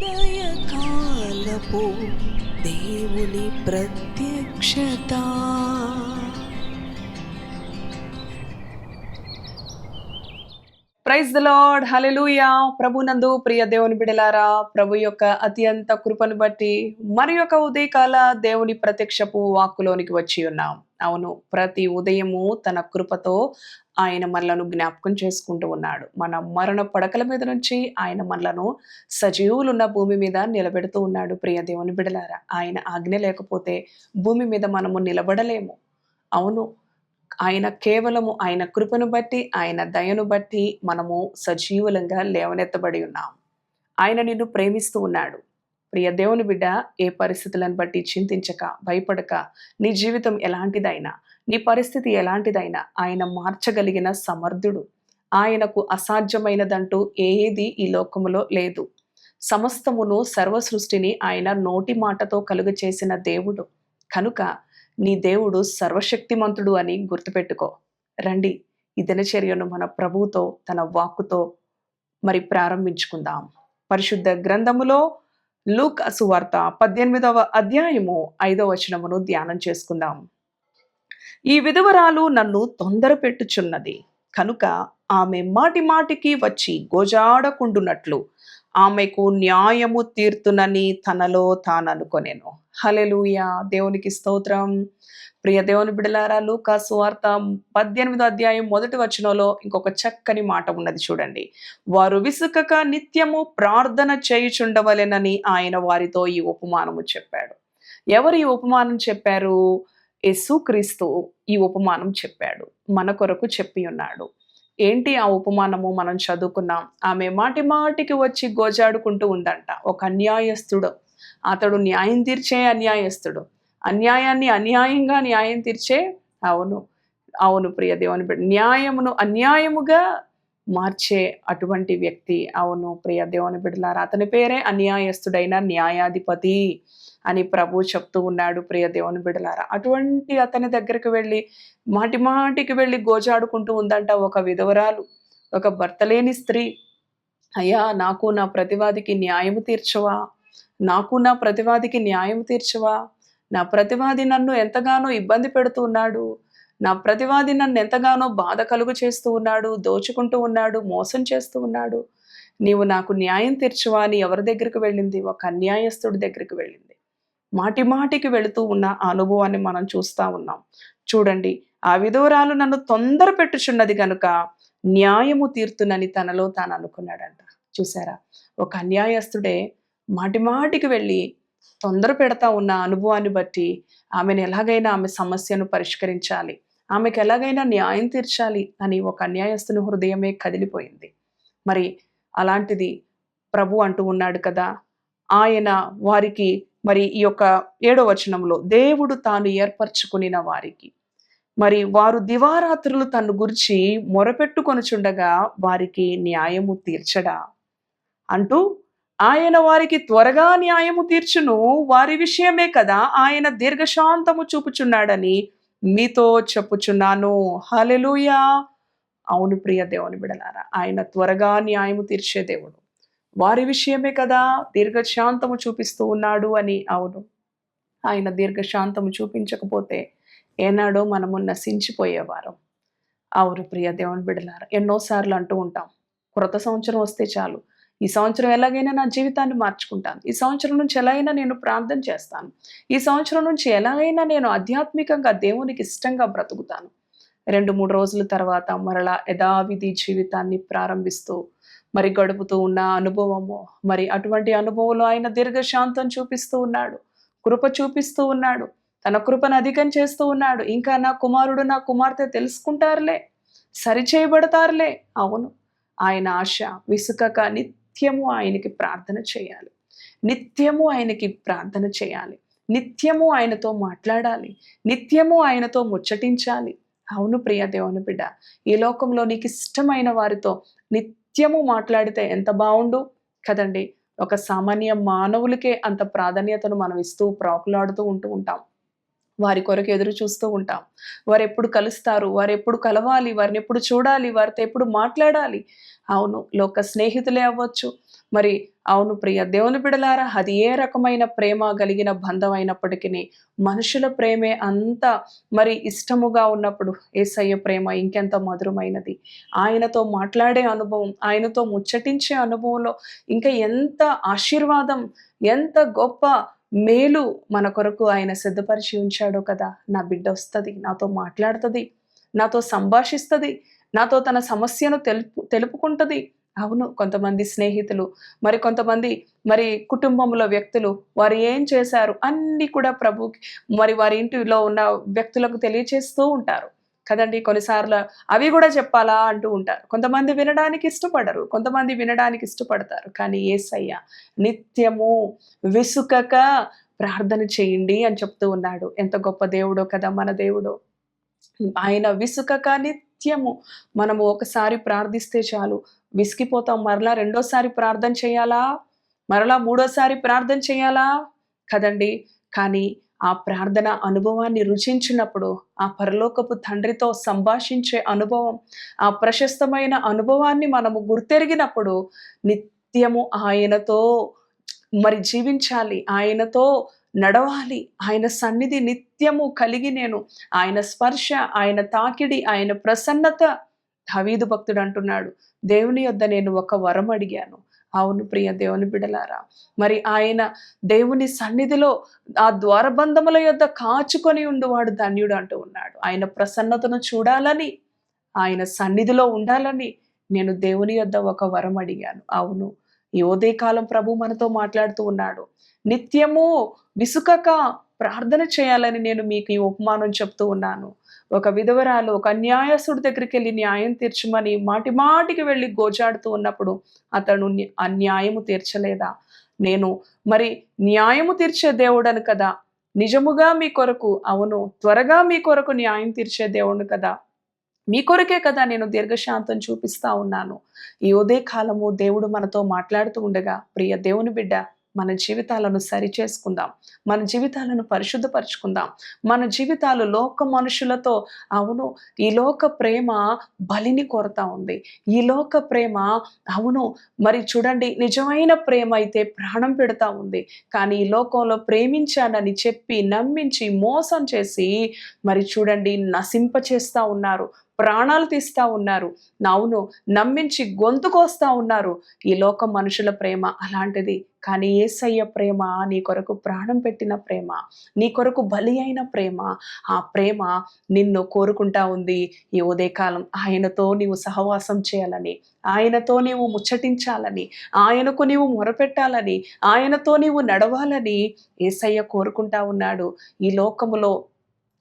ఉదయకాలపు దేవుని ప్రత్యక్షత. ప్రైజ్ ద లార్డ్ హలెలుయా ప్రభునందు ప్రియ దేవుని బిడలారా ప్రభు యొక్క అత్యంత కృపను బట్టి మరి యొక్క ఉదయకాల దేవుని ప్రత్యక్షపు వాక్కులోనికి వచ్చి ఉన్నాం. అవును ప్రతి ఉదయము తన కృపతో ఆయన మనలను జ్ఞాపకం చేసుకుంటూ ఉన్నాడు. మన మరణ పడకల మీద నుంచి ఆయన మనలను సజీవులున్న భూమి మీద నిలబెడుతూ ఉన్నాడు ప్రియ దేవుని బిడలారా. ఆయన ఆజ్ఞ లేకపోతే భూమి మీద మనము నిలబడలేము. అవును ఆయన కేవలము ఆయన కృపను బట్టి ఆయన దయను బట్టి మనము సజీవులంగా లేవనెత్తబడి ఉన్నాం. ఆయన నిన్ను ప్రేమిస్తూ ఉన్నాడు. ప్రియ దేవుని బిడ్డ ఏ పరిస్థితులను బట్టి చింతించక భయపడక నీ జీవితం ఎలాంటిదైనా నీ పరిస్థితి ఎలాంటిదైనా ఆయన మార్చగలిగిన సమర్థుడు. ఆయనకు అసాధ్యమైనదంటూ ఏది ఈ లోకములో లేదు. సమస్తమును సర్వ సృష్టిని ఆయన నోటి మాటతో కలుగ చేసిన దేవుడు. కనుక నీ దేవుడు సర్వశక్తిమంతుడు అని గుర్తుపెట్టుకో. రండి ఈ దినచర్యను మన ప్రభువుతో తన వాక్కుతో మరి ప్రారంభించుకుందాం. పరిశుద్ధ గ్రంథములో లూక్ సువార్త పద్దెనిమిదవ అధ్యాయము ఐదవ వచనమును ధ్యానం చేసుకుందాం. ఈ విధవరాలు నన్ను తొందర పెట్టుచున్నది. కనుక ఆమె మాటి మాటికి వచ్చి గోజాడకుండునట్లు ఆమెకు న్యాయము తీర్తునని తనలో తాననుకొనెను. హలెలూయా దేవునికి స్తోత్రం. ప్రియ దేవుని బిడలారా లూకా సువార్త పద్దెనిమిదో అధ్యాయం మొదటి వచనంలో ఇంకొక చక్కని మాట ఉన్నది చూడండి. వారు విసుకక నిత్యము ప్రార్థన చేయుచుండవలెనని ఆయన వారితో ఈ ఉపమానము చెప్పాడు. ఎవరు ఈ ఉపమానం చెప్పారు? యేసుక్రీస్తు ఈ ఉపమానం చెప్పాడు. మన కొరకు చెప్పి ఉన్నాడు. ఏంటి ఆ ఉపమానము మనం చదువుకున్నాం? ఆమె మాటి మాటికి వచ్చి గోజాడుకుంటూ ఉందంట. ఒక అన్యాయస్తుడు. అతడు న్యాయం తీర్చే అన్యాయస్తుడు. అన్యాయాన్ని అన్యాయంగా న్యాయం తీర్చే అవును అవును ప్రియ దేవుని బిడ్డ న్యాయమును అన్యాయముగా మార్చే అటువంటి వ్యక్తి అవును ప్రియ దేవుని బిడ్డలారా. అతని పేరే అన్యాయస్తుడైన న్యాయాధిపతి. అని ప్రభు చెప్తూ ఉన్నాడు ప్రియ దేవుని బిడలారా అటువంటి అతని దగ్గరికి వెళ్ళి మాటి మాటికి వెళ్ళి గోజాడుకుంటూ ఉందంట ఒక విధవరాలు. ఒక భర్త లేని స్త్రీ. అయ్యా నాకు నా ప్రతివాదికి న్యాయము తీర్చవా? నాకు నా ప్రతివాదికి న్యాయం తీర్చవా? నా ప్రతివాది నన్ను ఎంతగానో ఇబ్బంది పెడుతూ ఉన్నాడు. నా ప్రతివాది నన్ను ఎంతగానో బాధ కలుగు చేస్తూ ఉన్నాడు దోచుకుంటూ ఉన్నాడు మోసం చేస్తూ ఉన్నాడు. నీవు నాకు న్యాయం తీర్చవా అని ఎవరి దగ్గరికి వెళ్ళింది? ఒక అన్యాయస్తుడి దగ్గరికి వెళ్ళింది. మాటి మాటికి వెళుతూ ఉన్న ఆ అనుభవాన్ని మనం చూస్తా ఉన్నాం. చూడండి ఆ విధవరాలు నన్ను తొందర పెట్టుచున్నది కనుక న్యాయము తీర్తునని తనలో తాను అనుకున్నాడంట. చూసారా? ఒక అన్యాయస్తుడే మాటి మాటికి వెళ్ళి తొందర పెడతా ఉన్న అనుభవాన్ని బట్టి ఆమెను ఎలాగైనా ఆమె సమస్యను పరిష్కరించాలి. ఆమెకు ఎలాగైనా న్యాయం తీర్చాలి అని ఒక అన్యాయస్తుని హృదయమే కదిలిపోయింది. మరి అలాంటిది ప్రభు అంటూ ఉన్నాడు కదా ఆయన వారికి మరి ఈ యొక్క ఏడో వచనంలో దేవుడు తాను ఏర్పరచుకునిన వారికి. మరి వారు దివారాత్రులు తను గురించి మొరపెట్టుకొనుచుండగా వారికి న్యాయము తీర్చడా? అంటూ ఆయన వారికి త్వరగా న్యాయము తీర్చును వారి విషయమే కదా ఆయన దీర్ఘశాంతము చూపుచున్నాడని మీతో చెప్పుచున్నాను. హలెలుయా అవును ప్రియ దేవుని బిడలారా ఆయన త్వరగా న్యాయము తీర్చే దేవుడు. వారి విషయమే కదా దీర్ఘశాంతము చూపిస్తూ ఉన్నాడు అని. అవును. ఆయన దీర్ఘశాంతము చూపించకపోతే ఏనాడో మనము నశించిపోయేవారం. అవును ప్రియ దేవుని బిడలారా ఎన్నోసార్లు అంటూ ఉంటాం క్రొత్త సంవత్సరం వస్తే చాలు. ఈ సంవత్సరం ఎలాగైనా నా జీవితాన్ని మార్చుకుంటాను. ఈ సంవత్సరం నుంచి ఎలాగైనా నేను ప్రార్థన చేస్తాను. ఈ సంవత్సరం నుంచి ఎలాగైనా నేను ఆధ్యాత్మికంగా దేవునికి ఇష్టంగా బ్రతుకుతాను. రెండు మూడు రోజుల తర్వాత మరలా యథావిధి జీవితాన్ని ప్రారంభిస్తూ మరి గడుపుతూ ఉన్న అనుభవము మరి అటువంటి అనుభవంలో ఆయన దీర్ఘశాంతం చూపిస్తూ ఉన్నాడు కృప చూపిస్తూ ఉన్నాడు తన కృపను అధికం చేస్తూ ఉన్నాడు. ఇంకా నా కుమారుడు నా కుమార్తె తెలుసుకుంటారులే సరిచేయబడతారులే. అవును ఆయన ఆశ విసుకక నిత్యము ఆయనకి ప్రార్థన చేయాలి. నిత్యము ఆయనకి ప్రార్థన చేయాలి. నిత్యము ఆయనతో మాట్లాడాలి. నిత్యము ఆయనతో ముచ్చటించాలి. అవును ప్రియ దేవుని బిడ్డ ఈ లోకంలో నీకు ఇష్టమైన వారితో నిత్యము మాట్లాడితే ఎంత బాగుండు కదండి ఒక సామాన్య మానవులకే అంత ప్రాధాన్యతను మనం ఇస్తూ ప్రాకులాడుతూ ఉంటూ ఉంటాం. వారి కొరకు ఎదురు చూస్తూ ఉంటాం. వారు ఎప్పుడు కలుస్తారు వారు ఎప్పుడు కలవాలి వారిని ఎప్పుడు చూడాలి వారితో ఎప్పుడు మాట్లాడాలి? అవును లోక స్నేహితులే అవ్వచ్చు మరి అవును ప్రియ దేవుని బిడలారా అది ఏ రకమైన ప్రేమ కలిగిన బంధం అయినప్పటికీ మనుషుల ప్రేమే అంత మరి ఇష్టముగా ఉన్నప్పుడు ఏసయ్య ప్రేమ ఇంకెంత మధురమైనది. ఆయనతో మాట్లాడే అనుభవం ఆయనతో ముచ్చటించే అనుభవంలో ఇంకా ఎంత ఆశీర్వాదం ఎంత గొప్ప మేలు మన కొరకు ఆయన సిద్ధపరిచి ఉంచాడో కదా నా బిడ్డ వస్తుంది నాతో మాట్లాడుతుంది నాతో సంభాషిస్తుంది నాతో తన సమస్యను తెలుపు తెలుపుకుంటుంది. అవును కొంతమంది స్నేహితులు మరి కొంతమంది మరి కుటుంబంలో వ్యక్తులు వారు ఏం చేశారు అన్నీ కూడా ప్రభుకి మరి వారి ఇంటిలో ఉన్న వ్యక్తులకు తెలియచేస్తూ ఉంటారు. కదండి కొన్నిసార్లు అవి కూడా చెప్పాలా అంటూ ఉంటారు. కొంతమంది వినడానికి ఇష్టపడరు కొంతమంది వినడానికి ఇష్టపడతారు. కానీ ఏసయ్య నిత్యము విసుకక ప్రార్థన చేయండి అని చెప్తూ ఉన్నాడు. ఎంత గొప్ప దేవుడో కదా మన దేవుడు. ఆయన విసుకక నిత్యము మనము ఒకసారి ప్రార్థిస్తే చాలు. విసిగిపోతాం. మరలా రెండోసారి ప్రార్థన చేయాలా? మరలా మూడోసారి ప్రార్థన చేయాలా? కదండి. కానీ ఆ ప్రార్థన అనుభవాన్ని రుచించినప్పుడు ఆ పరలోకపు తండ్రితో సంభాషించే అనుభవం ఆ ప్రశస్తమైన అనుభవాన్ని మనము గుర్తెరిగినప్పుడు నిత్యము ఆయనతో మరి జీవించాలి. ఆయనతో నడవాలి. ఆయన సన్నిధి నిత్యము కలిగి నేను. ఆయన స్పర్శ ఆయన తాకిడి ఆయన ప్రసన్నత హవీదు భక్తుడు అంటున్నాడు. దేవుని యొద్ద నేను ఒక వరం అడిగాను. అవును ప్రియ దేవుని బిడలారా మరి ఆయన దేవుని సన్నిధిలో ఆ ద్వారబంధముల యొద్ద కాచుకొని ఉండువాడు ధన్యుడు అంటూ ఉన్నాడు. ఆయన ప్రసన్నతను చూడాలని ఆయన సన్నిధిలో ఉండాలని నేను దేవుని యొద్ద ఒక వరం అడిగాను. అవును ఈ ఉదయకాలం ప్రభు మనతో మాట్లాడుతూ ఉన్నాడు. నిత్యము విసుకక ప్రార్థన చేయాలని నేను మీకు ఈ ఉపమానం చెప్తూ ఉన్నాను. ఒక విధవరాలు ఒక అన్యాయసుడి దగ్గరికి వెళ్ళి న్యాయం తీర్చమని మాటి మాటికి వెళ్ళి గోజాడుతూ ఉన్నప్పుడు అతను అన్యాయము ఆ న్యాయము తీర్చలేదా? నేను మరి న్యాయము తీర్చే దేవుడను కదా? నిజముగా మీ కొరకు అవును త్వరగా మీ కొరకు న్యాయం తీర్చే దేవుడు కదా? మీ కొరకే కదా నేను దీర్ఘశాంతం చూపిస్తా ఉన్నాను. ఈ ఉదయ కాలము దేవుడు మనతో మాట్లాడుతూ ఉండగా ప్రియ దేవుని బిడ్డ మన జీవితాలను సరి చేసుకుందాం మన జీవితాలను పరిశుద్ధపరచుకుందాం. మన జీవితాలు లోక మనుషులతో అవును ఈ లోక ప్రేమ బలిని కోరుతా ఉంది. ఈ లోక ప్రేమ అవును మరి చూడండి నిజమైన ప్రేమ అయితే ప్రాణం పెడతా ఉంది. కానీ ఈ లోకంలో ప్రేమించానని చెప్పి నమ్మించి మోసం చేసి మరి చూడండి నశింప చేస్తా ఉన్నారు. ప్రాణాలు తీస్తా ఉన్నారు. నవ్వును నమ్మించి గొంతుకొస్తా ఉన్నారు. ఈ లోక మనుషుల ప్రేమ అలాంటిది. కానీ ఏసయ్య ప్రేమ నీ కొరకు ప్రాణం పెట్టిన ప్రేమ నీ కొరకు బలి అయిన ప్రేమ ఆ ప్రేమ నిన్ను కోరుకుంటా ఉంది. ఈ ఉదయకాలం ఆయనతో నీవు సహవాసం చేయాలని ఆయనతో నీవు ముచ్చటించాలని ఆయనకు నీవు మొరపెట్టాలని ఆయనతో నీవు నడవాలని ఏసయ్య కోరుకుంటా ఉన్నాడు. ఈ లోకములో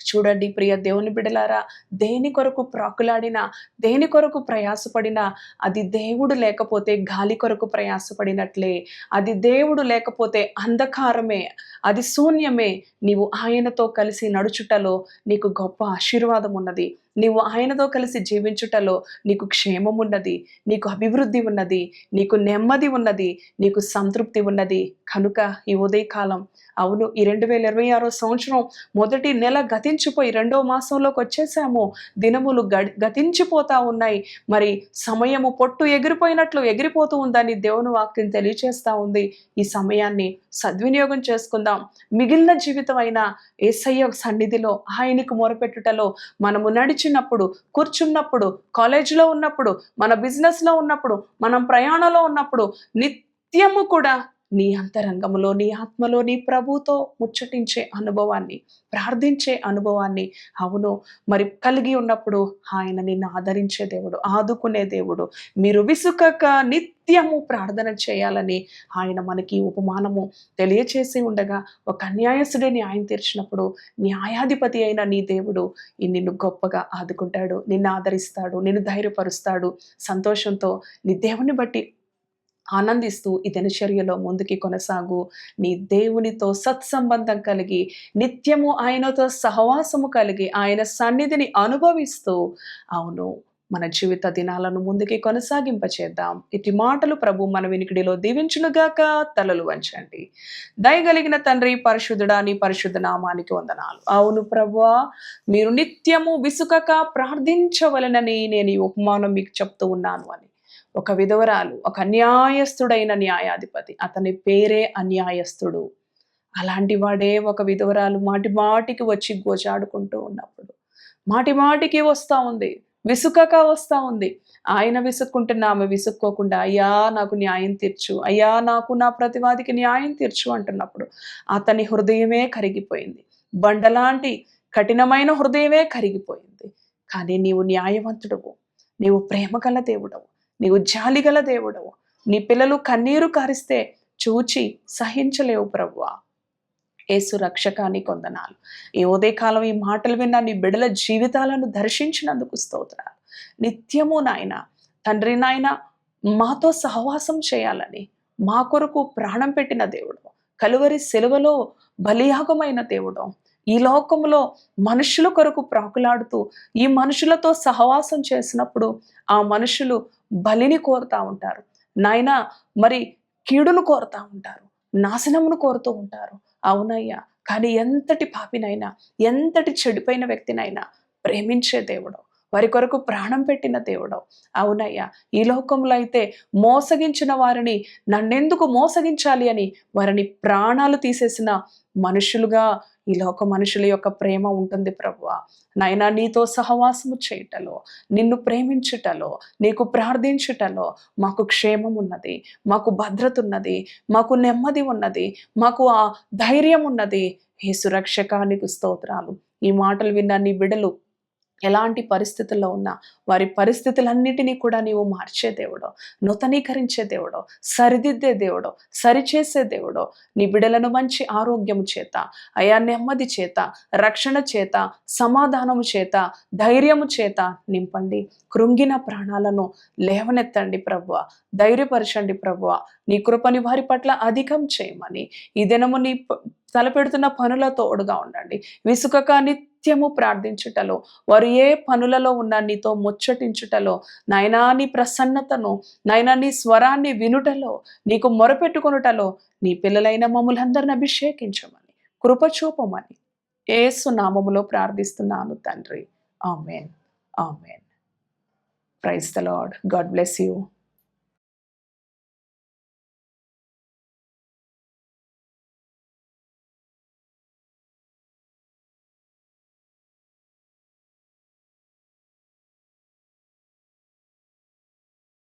చూడండి ప్రియ దేవుని బిడలారా దేని కొరకు ప్రాకులాడినా దేని కొరకు ప్రయాసపడినా అది దేవుడు లేకపోతే గాలి కొరకు ప్రయాసపడినట్లే. అది దేవుడు లేకపోతే అంధకారమే అది శూన్యమే. నీవు ఆయనతో కలిసి నడుచుటలో నీకు గొప్ప ఆశీర్వాదం ఉన్నది. నీవు ఆయనతో కలిసి జీవించుటలో నీకు క్షేమం ఉన్నది నీకు అభివృద్ధి ఉన్నది నీకు నెమ్మది ఉన్నది నీకు సంతృప్తి ఉన్నది. కనుక ఈ ఉదయకాలం అవును ఈ రెండు వేల ఇరవై ఆరో సంవత్సరం మొదటి నెల గతించిపోయి రెండో మాసంలోకి వచ్చేసాము. దినములు గడి గతించిపోతా ఉన్నాయి. మరి సమయము పొట్టు ఎగిరిపోయినట్లు ఎగిరిపోతూ ఉందని దేవుని వాక్యం తెలియచేస్తా ఉంది. ఈ సమయాన్ని సద్వినియోగం చేసుకుందాం. మిగిలిన జీవితం అయిన ఏసయ్య సన్నిధిలో ఆయనకు మొరపెట్టుటలో మనము నడిచినప్పుడు కూర్చున్నప్పుడు కాలేజీలో ఉన్నప్పుడు మన బిజినెస్లో ఉన్నప్పుడు మనం ప్రయాణంలో ఉన్నప్పుడు నిత్యము కూడా నీ అంతరంగంలో నీ ఆత్మలో నీ ప్రభుతో ముచ్చటించే అనుభవాన్ని ప్రార్థించే అనుభవాన్ని అవును. మరి కలిగి ఉన్నప్పుడు ఆయన నిన్ను ఆదరించే దేవుడు ఆదుకునే దేవుడు. మీరు విసుకక నిత్యము ప్రార్థన చేయాలని ఆయన మనకి ఈ ఉపమానము తెలియచేసి ఉండగా ఒక అన్యాయసుడే న్యాయం తీర్చినప్పుడు న్యాయాధిపతి అయిన నీ దేవుడు నిన్ను గొప్పగా ఆదుకుంటాడు నిన్ను ఆదరిస్తాడు నిన్ను ధైర్యపరుస్తాడు. సంతోషంతో నీ దేవుని బట్టి ఆనందిస్తూ ఈ దినచర్యలో ముందుకి కొనసాగు. నీ దేవునితో సత్సంబంధం కలిగి నిత్యము ఆయనతో సహవాసము కలిగి ఆయన సన్నిధిని అనుభవిస్తూ అవును మన జీవిత దినాలను ముందుకి కొనసాగింపచేద్దాం. ఇటు మాటలు ప్రభు మన వినికిడిలో దీవించునుగాక తలలు వంచండి. దయగలిగిన తండ్రి పరిశుద్ధుడా నీ పరిశుద్ధ నామానికి వందనాలు. అవును ప్రభువా మీరు నిత్యము విసుకక ప్రార్థించవలనని నేను ఈ ఉపమానం మీకు చెప్తూ ఉన్నాను అని. ఒక విధవరాలు ఒక అన్యాయస్తుడైన న్యాయాధిపతి అతని పేరే అన్యాయస్తుడు అలాంటి వాడే ఒక విధవరాలు మాటి మాటికి వచ్చి గోజాడుకుంటూ ఉన్నప్పుడు. మాటి మాటికి వస్తూ ఉంది విసుకక వస్తూ ఉంది. ఆయన విసుక్కుంటున్నా ఆమె విసుక్కోకుండా అయ్యా నాకు న్యాయం తీర్చు అయ్యా నాకు నా ప్రతివాదికి న్యాయం తీర్చు అంటున్నప్పుడు అతని హృదయమే కరిగిపోయింది. బండలాంటి కఠినమైన హృదయమే కరిగిపోయింది. కానీ నీవు న్యాయవంతుడవు నీవు ప్రేమ గల దేవుడవు. నీవు జాలిగల దేవుడవు. నీ పిల్లలు కన్నీరు కారిస్తే చూచి సహించలేవు ప్రభువా ఏసు రక్షకాన్ని కొందనాలు. ఈ ఉదయకాలం ఈ మాటలు విన్న నీ బిడల జీవితాలను దర్శించినందుకు స్తోత్రాలు. నిత్యము నాయన తండ్రి నాయన మాతో సహవాసం చేయాలని మా కొరకు ప్రాణం పెట్టిన దేవుడు కలువరి సెలవులో బలియాగమైన దేవుడు ఈ లోకంలో మనుషుల కొరకు ప్రాకులాడుతూ ఈ మనుషులతో సహవాసం చేసినప్పుడు ఆ మనుషులు బలిని కోరుతా ఉంటారు. నాయన మరి కీడును కోరుతూ ఉంటారు. నాశనమును కోరుతూ ఉంటారు. అవునయ్యా కానీ ఎంతటి పాపినైనా ఎంతటి చెడిపోయిన వ్యక్తినైనా ప్రేమించే దేవుడు వారి కొరకు ప్రాణం పెట్టిన దేవుడు అవునయ్యా ఈ లోకంలో అయితే మోసగించిన వారిని నన్నెందుకు మోసగించాలి అని వారిని ప్రాణాలు తీసేసిన మనుషులుగా ఈ లోక మనుషుల యొక్క ప్రేమ ఉంటుంది ప్రభువ. నాయనా నీతో సహవాసము చేయటలో నిన్ను ప్రేమించుటలో నీకు ప్రార్థించుటలో మాకు క్షేమం ఉన్నది మాకు భద్రత ఉన్నది మాకు నెమ్మది ఉన్నది మాకు ఆ ధైర్యం ఉన్నది. ఈ సురక్షకానికి స్తోత్రాలు. ఈ మాటలు విన్న నీ బిడలు ఎలాంటి పరిస్థితుల్లో ఉన్నా వారి పరిస్థితులన్నిటినీ కూడా నీవు మార్చే దేవుడో నూతనీకరించే దేవుడో సరిదిద్దే దేవుడో సరిచేసే దేవుడో నీ బిడలను మంచి ఆరోగ్యము చేత అయా నెమ్మది చేత రక్షణ చేత సమాధానము చేత ధైర్యము చేత నింపండి. కృంగిన ప్రాణాలను లేవనెత్తండి ప్రభువ. ధైర్యపరచండి ప్రభువ. నీ కృపని వారి పట్ల అధికం చేయమని ఈ దినము నీ తలపెడుతున్న పనుల తోడుగా ఉండండి. విసుకక నిత్యము ప్రార్థించుటలో వారు ఏ పనులలో ఉన్న నీతో ముచ్చటించుటలో నాయనా నీ ప్రసన్నతను నాయనా నీ స్వరాన్ని వినుటలో నీకు మొరపెట్టుకొనుటలో నీ పిల్లలైన మమ్మల్ందరిని అభిషేకించమని కృపచూపమని ఏసు నామములో ప్రార్థిస్తున్నాను తండ్రి. Amen. Amen. Praise the Lord God bless you.